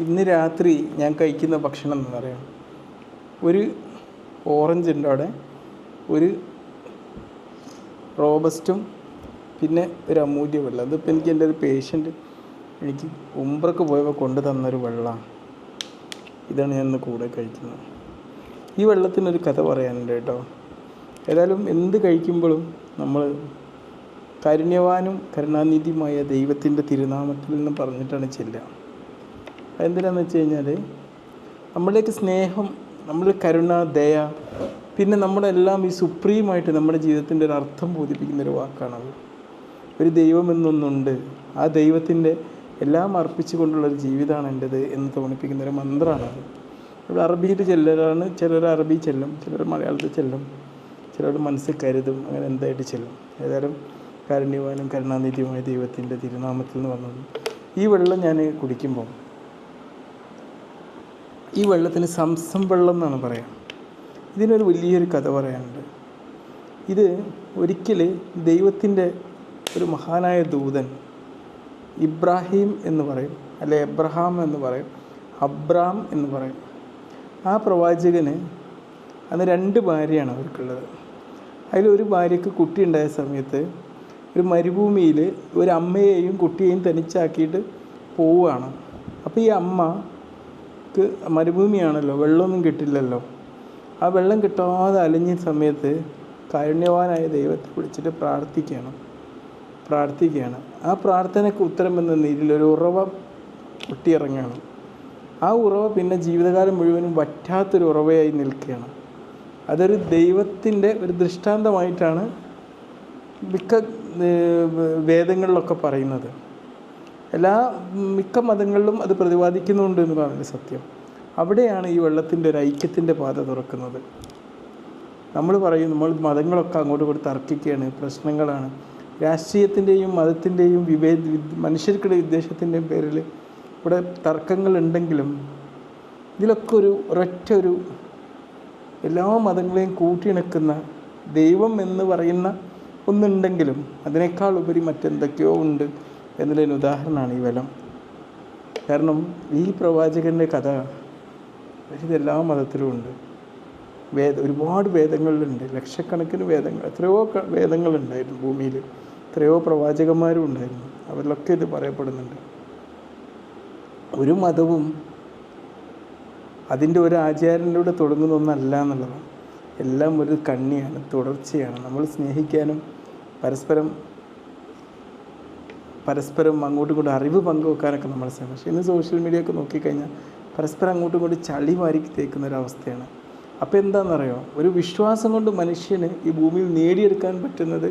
ഇന്ന് രാത്രി ഞാൻ കഴിക്കുന്ന ഭക്ഷണം എന്ന് പറയാം? ഒരു ഓറഞ്ച് ഉണ്ട് അവിടെ. ഒരു റോബസ്റ്റും പിന്നെ ഒരു അമൂല്യ വെള്ളം. അതിപ്പോൾ എനിക്ക് എന്റെ ഒരു പേഷ്യന്റ് എനിക്ക് ഉമ്പ്രക്ക് പോയപ്പോൾ കൊണ്ടു തന്നൊരു വെള്ളമാണ് ഇതാണ് ഞാൻ ഇന്ന് കൂടെ കഴിക്കുന്നത്. ഈ വെള്ളത്തിനൊരു കഥ പറയാനുണ്ട് കേട്ടോ. ഏതായാലും എന്ത് കഴിക്കുമ്പോഴും നമ്മൾ കരുണ്യവാനും കരുണാനിധിയുമായ ദൈവത്തിന്റെ തിരുനാമത്തിൽ നിന്ന് പറഞ്ഞിട്ടാണ് ചെല്ലുക. അതെന്തിനാന്ന് വെച്ച് കഴിഞ്ഞാൽ നമ്മളിലേക്ക് സ്നേഹം നമ്മൾ കരുണ ദയ പിന്നെ നമ്മളെല്ലാം ഈ സുപ്രീമായിട്ട് നമ്മുടെ ജീവിതത്തിന്റെ ഒരു അർത്ഥം ബോധിപ്പിക്കുന്ന ഒരു വാക്കാണത്. ഒരു ദൈവം എന്നൊന്നുണ്ട്. ആ ദൈവത്തിന്റെ എല്ലാം അർപ്പിച്ചുകൊണ്ടുള്ള ഒരു ജീവിതമാണ് എന്റെത് എന്ന് തോന്നിപ്പിക്കുന്ന ഒരു മന്ത്രമാണത് ഇവിടെ അറബിയിൽ ചെല്ലലാണ് ചിലർ അറബി ചെല്ലും ചിലർ മലയാളത്തിൽ ചെല്ലും ചിലർ മനസ്സിൽ കരുതും അങ്ങനെ എന്തായിട്ട് ചെല്ലും. ഏതായാലും കാരുണ്യവാനും കരുണാനിധിയുമായ ദൈവത്തിന്റെ തിരുനാമത്തിൽ നിന്ന് വന്നത്. ഈ വെള്ളം ഞാൻ കുടിക്കുമ്പോൾ ഈ വെള്ളത്തിന് സംസം വെള്ളം എന്നാണ് പറയാം ഇതിനൊരു വലിയൊരു കഥ പറയാനുണ്ട്. ഇത് ഒരിക്കൽ ദൈവത്തിന്റെ ഒരു മഹാനായ ദൂതൻ ഇബ്രാഹിം എന്ന് പറയും അല്ലെ എബ്രഹാം എന്ന് പറയും അബ്രാം എന്ന് പറയും. ആ പ്രവാചകന് അന്ന് രണ്ട് ഭാര്യയാണ് അവർക്കുള്ളത്. അതിലൊരു ഭാര്യയ്ക്ക് കുട്ടി ഉണ്ടായ സമയത്ത് ഒരു മരുഭൂമിയിൽ ഒരു അമ്മയെയും കുട്ടിയെയും തനിച്ചാക്കിയിട്ട് പോവുകയാണ്. അപ്പോൾ ഈ അമ്മയ്ക്ക് മരുഭൂമിയാണല്ലോ വെള്ളമൊന്നും കിട്ടില്ലല്ലോ. ആ വെള്ളം കിട്ടാതെ അലഞ്ഞ സമയത്ത് കാരുണ്യവാനായ ദൈവത്തെ വിളിച്ചിട്ട് പ്രാർത്ഥിക്കണം. പ്രാർത്ഥിക്കുകയാണ്. ആ പ്രാർത്ഥനയ്ക്ക് ഉത്തരം എന്ന നീരിൽ ഒരു ഉറവ പൊട്ടിയിറങ്ങുകയാണ്. ആ ഉറവ പിന്നെ ജീവിതകാലം മുഴുവനും വറ്റാത്തൊരു ഉറവയായി നിൽക്കുകയാണ്. അതൊരു ദൈവത്തിന്റെ ഒരു ദൃഷ്ടാന്തമായിട്ടാണ് മിക്ക വേദങ്ങളിലൊക്കെ പറയുന്നത്. എല്ലാ മിക്ക മതങ്ങളിലും അത് പ്രതിപാദിക്കുന്നുണ്ട് പറയുന്നത് സത്യം. അവിടെയാണ് ഈ വെള്ളത്തിന്റെ ഒരു ഐക്യത്തിന്റെ പാത തുറക്കുന്നത്. നമ്മൾ പറയും നമ്മൾ മതങ്ങളൊക്കെ അങ്ങോട്ട് കൂടി തർക്കിക്കുകയാണ് പ്രശ്നങ്ങളാണ്. രാഷ്ട്രീയത്തിന്റെയും മതത്തിന്റെയും വിവേ മനുഷ്യർക്കിടെ വിദ്വേഷത്തിന്റെയും പേരിൽ ഇവിടെ തർക്കങ്ങളുണ്ടെങ്കിലും ഇതിലൊക്കെ ഒരു ഒരൊറ്റ ഒരു എല്ലാ മതങ്ങളെയും കൂട്ടിയിണക്കുന്ന ദൈവം എന്ന് പറയുന്ന ഒന്നുണ്ടെങ്കിലും അതിനേക്കാൾ ഉപരി മറ്റെന്തൊക്കെയോ ഉണ്ട്. എന്നതിന് ഉദാഹരണമാണ് ഈ വലം. കാരണം ഈ പ്രവാചകന്റെ കഥ ഇതെല്ലാ മതത്തിലും ഉണ്ട്. വേദ ഒരുപാട് വേദങ്ങളിലുണ്ട്. ലക്ഷക്കണക്കിന് വേദങ്ങൾ എത്രയോ വേദങ്ങളുണ്ടായിരുന്നു ഭൂമിയിൽ എത്രയോ പ്രവാചകന്മാരും ഉണ്ടായിരുന്നു. അവരിലൊക്കെ ഇത് പറയപ്പെടുന്നുണ്ട്. ഒരു മതവും അതിന്റെ ഒരു ആചാര്യനിലൂടെ തുടങ്ങുന്ന ഒന്നല്ല എന്നുള്ളതാണ്. എല്ലാം ഒരു കണ്ണിയാണ് തുടർച്ചയാണ്. നമ്മൾ സ്നേഹിക്കാനും പരസ്പരം പരസ്പരം അങ്ങോട്ടും ഇങ്ങോട്ടും അറിവ് പങ്കുവെക്കാനൊക്കെ നമ്മൾ ശ്രമിക്കും പക്ഷേ ഇന്ന് സോഷ്യൽ മീഡിയ ഒക്കെ നോക്കിക്കഴിഞ്ഞാൽ പരസ്പരം അങ്ങോട്ടും ഇങ്ങോട്ടും ചളി മാറി തേക്കുന്ന ഒരു അവസ്ഥയാണ്. അപ്പോൾ എന്താണെന്നറിയോ? ഒരു വിശ്വാസം കൊണ്ട് മനുഷ്യന് ഈ ഭൂമിയിൽ നേടിയെടുക്കാൻ പറ്റുന്നത്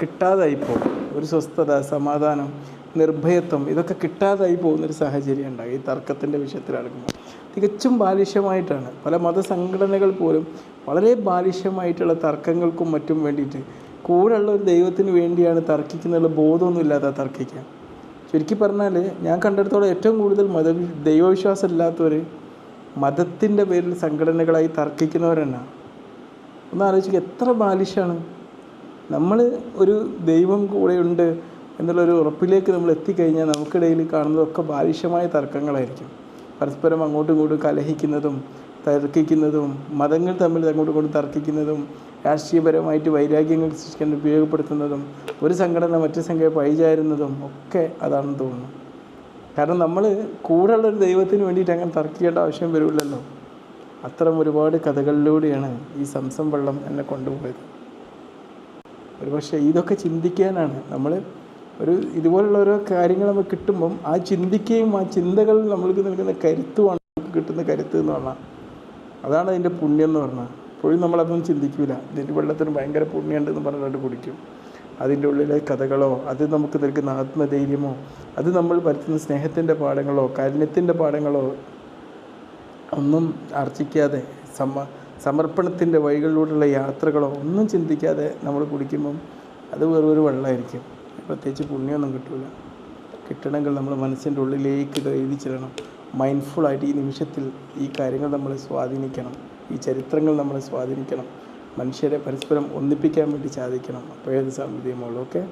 കിട്ടാതായി പോകും. ഒരു സ്വസ്ഥത സമാധാനം നിർഭയത്വം ഇതൊക്കെ കിട്ടാതായി പോകുന്നൊരു സാഹചര്യം ഉണ്ടാകും ഈ തർക്കത്തിന്റെ വിഷയത്തിലടക്കുമ്പോൾ തികച്ചും ബാലിഷ്യമായിട്ടാണ് പല മതസംഘടനകൾ പോലും വളരെ ബാലിഷ്യമായിട്ടുള്ള തർക്കങ്ങൾക്കും മറ്റും വേണ്ടിയിട്ട് കൂടെയുള്ള ഒരു ദൈവത്തിന് വേണ്ടിയാണ് തർക്കിക്കുന്നുള്ള ബോധമൊന്നുമില്ലാതെ തർക്കിക്കുക. ചുരുക്കി പറഞ്ഞാൽ ഞാൻ കണ്ടെടുത്തോളം ഏറ്റവും കൂടുതൽ മത ദൈവവിശ്വാസം ഇല്ലാത്തവർ മതത്തിന്റെ പേരിൽ സംഘടനകളായി തർക്കിക്കുന്നവരെന്നാണ് ഒന്ന് ആലോചിക്കുക എത്ര ബാലിഷാണ് നമ്മൾ ഒരു ദൈവം കൂടെയുണ്ട് എന്നുള്ളൊരു ഉറപ്പിലേക്ക് നമ്മൾ എത്തിക്കഴിഞ്ഞാൽ നമുക്കിടയിൽ കാണുന്നതൊക്കെ ബാലിഷമായ തർക്കങ്ങളായിരിക്കും. പരസ്പരം അങ്ങോട്ടും ഇങ്ങോട്ടും കലഹിക്കുന്നതും തർക്കിക്കുന്നതും മതങ്ങൾ തമ്മിൽ അങ്ങോട്ടും ഇങ്ങോട്ടും തർക്കിക്കുന്നതും രാഷ്ട്രീയപരമായിട്ട് വൈരാഗ്യങ്ങൾ സൃഷ്ടിക്കാൻ ഉപയോഗപ്പെടുത്തുന്നതും ഒരു സംഘടന മറ്റു സംഘടന പഴിചാരുന്നതും ഒക്കെ അതാണെന്ന് തോന്നുന്നു. കാരണം നമ്മൾ കൂടെയുള്ള ഒരു ദൈവത്തിന് വേണ്ടിയിട്ട് അങ്ങനെ തർക്കിക്കേണ്ട ആവശ്യം വരില്ലല്ലോ. അത്തരം ഒരുപാട് കഥകളിലൂടെയാണ് ഈ സംസം വെള്ളം എന്നെ കൊണ്ടുപോയത്. ഒരുപക്ഷെ ഇതൊക്കെ ചിന്തിക്കാനാണ്. നമ്മൾ ഒരു ഇതുപോലുള്ള ഓരോ കാര്യങ്ങൾ നമുക്ക് കിട്ടുമ്പം ആ ചിന്തിക്കുകയും ആ ചിന്തകൾ നമ്മൾക്ക് നൽകുന്ന കരുത്തുമാണ് നമുക്ക് കിട്ടുന്ന കരുത്ത് എന്ന് പറഞ്ഞാൽ അതാണ് അതിന്റെ പുണ്യം എന്ന് പറഞ്ഞാൽ. ഇപ്പോഴും നമ്മളതൊന്നും ചിന്തിക്കില്ല ഇതിന്റെ വെള്ളത്തിന് ഭയങ്കര പുണ്യമുണ്ടെന്ന് പറഞ്ഞുകൊണ്ട് കുടിക്കും. അതിന്റെ ഉള്ളിലെ കഥകളോ അത് നമുക്ക് നൽകുന്ന ആത്മധൈര്യമോ അത് നമ്മൾ വരുത്തുന്ന സ്നേഹത്തിന്റെ പാഠങ്ങളോ കാരുണ്യത്തിന്റെ പാഠങ്ങളോ ഒന്നും ആർജിക്കാതെ സമ സമർപ്പണത്തിന്റെ വഴികളിലൂടെയുള്ള യാത്രകളോ ഒന്നും ചിന്തിക്കാതെ നമ്മൾ കുടിക്കുമ്പം അത് വെറൊരു വെള്ളമായിരിക്കും. പ്രത്യേകിച്ച് പുണ്യമൊന്നും കിട്ടില്ല കിട്ടണമെങ്കിൽ നമ്മൾ മനസ്സിന്റെ ഉള്ളിലേക്ക് ഇത് എഴുതി ചെല്ലണം. മൈൻഡ്ഫുള്ളായിട്ട് ഈ നിമിഷത്തിൽ ഈ കാര്യങ്ങൾ നമ്മൾ സ്വാധീനിക്കണം. ഈ ചരിത്രങ്ങൾ നമ്മൾ സ്വാധീനിക്കണം. മനുഷ്യരെ പരസ്പരം ഒന്നിപ്പിക്കാൻ വേണ്ടി സാധിക്കണം. അപ്പോഴേ സാധ്യതയുമുള്ളൂ. Okay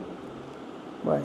bye